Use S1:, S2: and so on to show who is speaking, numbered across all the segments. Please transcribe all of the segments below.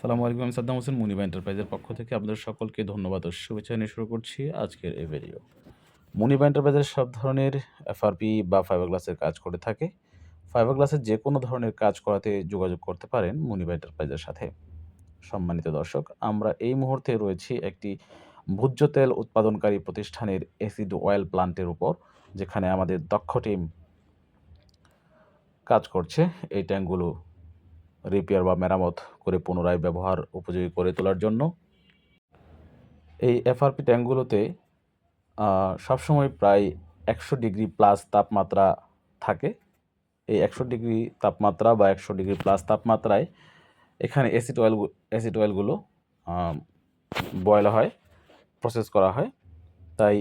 S1: সালামু আলাইকুম, আমি সাদ্দাম হোসেন, মুনিবা এন্টারপ্রাইজের পক্ষ থেকে আপনাদের সকলকে ধন্যবাদ ও শুভেচ্ছা নিয়ে শুরু করছি আজকের এই ভিডিও মুনিবা এন্টারপ্রাইজের সব ধরনের এফআরপি বা ফাইবার গ্লাসের কাজ করে থাকে। ফাইবার গ্লাসের যে কোনো ধরনের কাজ করাতে যোগাযোগ করতে পারেন মুনিবা এন্টারপ্রাইজের সাথে। সম্মানিত দর্শক, আমরা এই মুহূর্তে রয়েছি একটি ভোজ্য তেল উৎপাদনকারী প্রতিষ্ঠানের এসিড অয়েল প্লান্টের উপর, যেখানে আমাদের দক্ষ টিম কাজ করছে। এই ট্যাঙ্কগুলো রিপেয়ার বা মেরামত করে পুনরায় ব্যবহার উপযোগী করে তোলার জন্য। এই এফআরপি ট্যাঙ্কগুলোতে সবসময় প্রায় একশো ডিগ্রি প্লাস তাপমাত্রা থাকে। এই একশো ডিগ্রি তাপমাত্রা বা একশো ডিগ্রি প্লাস তাপমাত্রায় এখানে অ্যাসিড অয়েল অ্যাসিড অয়েলগুলো বয়েল হয় প্রসেস করা হয়। তাই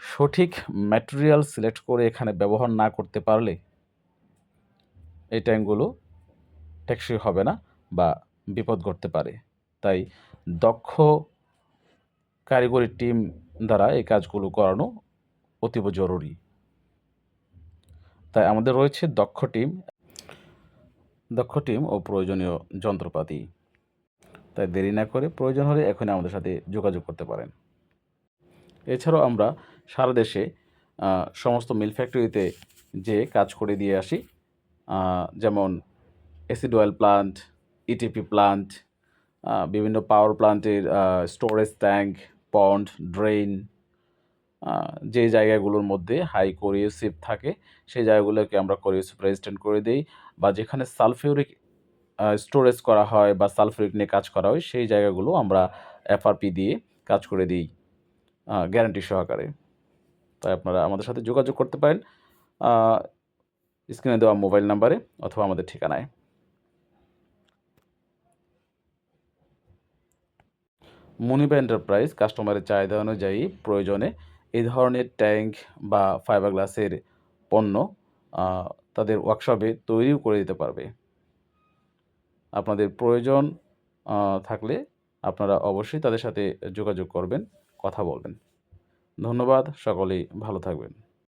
S1: সঠিক ম্যাটেরিয়াল সিলেক্ট করে এখানে ব্যবহার না করতে পারলে এই ট্যাঙ্কগুলো টেকসই হবে না বা বিপদ ঘটতে পারে। তাই দক্ষ কারিগরি টিম দ্বারা এই কাজগুলো করানো অতীব জরুরি। তাই আমাদের রয়েছে দক্ষ টিম দক্ষ টিম ও প্রয়োজনীয় যন্ত্রপাতি। তাই দেরি না করে প্রয়োজন হলে এখনই আমাদের সাথে যোগাযোগ করতে পারেন। এছাড়াও আমরা সারা দেশে সমস্ত মিল ফ্যাক্টরিতে যে কাজ করে দিয়ে আসি যেমন acid oil plant ETP plant বিভিন্ন পাওয়ার প্লান্টের স্টোরেজ ট্যাঙ্ক পন্ড ড্রেন যে জায়গাগুলোর মধ্যে হাই কোরিওসিভ থাকে, সেই জায়গাগুলোকে আমরা কোরিওসিভ রেজিস্ট্যান্ট করে দিই বা যেখানে সালফিউরিক স্টোরেজ করা হয় বা সালফিউরিক নিয়ে কাজ করা হয়, সেই জায়গাগুলো আমরা এফআরপি দিয়ে কাজ করে দিই গ্যারান্টি সহকারে। তাই আপনারা আমাদের সাথে যোগাযোগ করতে পারেন স্ক্রিনে দেওয়া মোবাইল নাম্বারে অথবা আমাদের ঠিকানায়। মুনিবা এন্টারপ্রাইজ কাস্টমারের চাহিদা অনুযায়ী প্রয়োজনে এই ধরনের ট্যাঙ্ক বা ফাইবার গ্লাসের পণ্য তাদের ওয়ার্কশপে তৈরিও করে দিতে পারবে। আপনাদের প্রয়োজন থাকলে আপনারা অবশ্যই তাদের সাথে যোগাযোগ করবেন, কথা বলবেন। ধন্যবাদ, সকলেই ভালো থাকবেন।